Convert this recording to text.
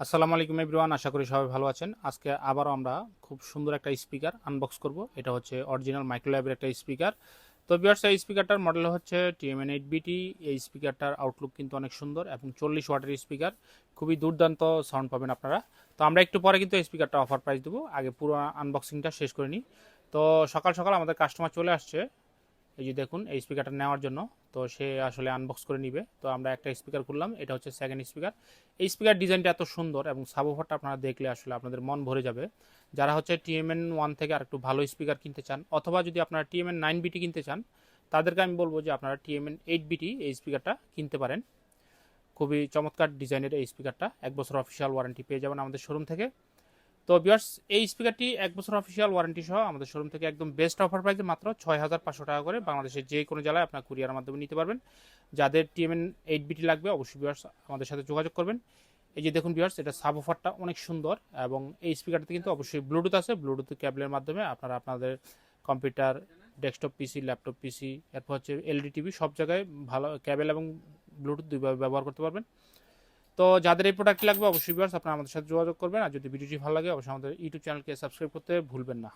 আসসালামু আলাইকুম এভরিওয়ান, আশা করি সবাই ভালো আছেন। আজকে আবারও আমরা খুব সুন্দর একটা স্পিকার আনবক্স করব। এটা হচ্ছে অরিজিনাল মাইক্রোল্যাবের একটা স্পিকার। তো বিয়ার্স এই স্পিকারটার মডেল হচ্ছে টিএমএন এইট বিটি এই স্পিকারটার আউটলুক কিন্তু অনেক সুন্দর এবং চল্লিশ ওয়াটের স্পিকার। খুবই দুর্দান্ত সাউন্ড পাবেন আপনারা। তো আমরা একটু পরে কিন্তু এই স্পিকারটা অফার প্রাইস দেবো। আগে পুরো আনবক্সিংটা শেষ করে নিই। তো সকাল সকাল আমাদের কাস্টমার চলে আসছে। এই যে দেখুন, এই স্পিকারটা নেওয়ার জন্য। তো সে আসলে আনবক্স করে নিবে। তো আমরা একটা স্পিকার খুললাম, এটা হচ্ছে সেকেন্ড স্পিকার এই স্পিকার ডিজাইনটা এত সুন্দর এবং সাবওফারটা আপনারা দেখলে আসলে আপনাদের মন ভরে যাবে। যারা হচ্ছে টিএমএন ওয়ান থেকে আর একটু ভালো স্পিকার কিনতে চান, অথবা যদি আপনারা টিএমএন নাইন বিটি কিনতে চান, তাদেরকে আমি বলব যে আপনারা টিএমএন এইট বিটি এই স্পিকারটা কিনতে পারেন। খুবই চমৎকার ডিজাইনের এই স্পিকারটা এক বছর অফিসিয়াল ওয়ারেন্টি পেয়ে যাবেন আমাদের শোরুম থেকে। তো বিয়ার্স এই স্পিকারটি এক বছর অফিসিয়াল ওয়ারেন্টি সহ আমাদের শোরুম থেকে একদম বেস্ট অফার প্রাইসে মাত্র ছয় হাজার পাঁচশো টাকা করে বাংলাদেশের যে কোনো জেলায় আপনার কুরিয়ার মাধ্যমে নিতে পারবেন। যাদের টিএমএন এইট বিটি লাগবে, অবশ্যই বিয়ার্স আমাদের সাথে যোগাযোগ করবেন। এই যে দেখুন বিয়ার্স এটা সাব অফারটা অনেক সুন্দর এবং এই স্পিকারটাতে কিন্তু অবশ্যই ব্লুটুথ আছে। ব্লুটুথ ক্যাবলের মাধ্যমে আপনারা আপনাদের computer desktop PC laptop PC এরপর হচ্ছে এলডি টিভি সব জায়গায় ভালো ক্যাবেল এবং ব্লুটুথ দুইভাবে ব্যবহার করতে পারবেন। তো যাদের এই প্রোডাক্ট লাগবে অবশ্যই আপনারা আমাদের সাথে যোগাযোগ করবেন। আর যদি ভিডিওটি ভালো লাগে, অবশ্যই আমাদের ইউটিউব চ্যানেলকে সাবস্ক্রাইব করতে ভুলবেন না।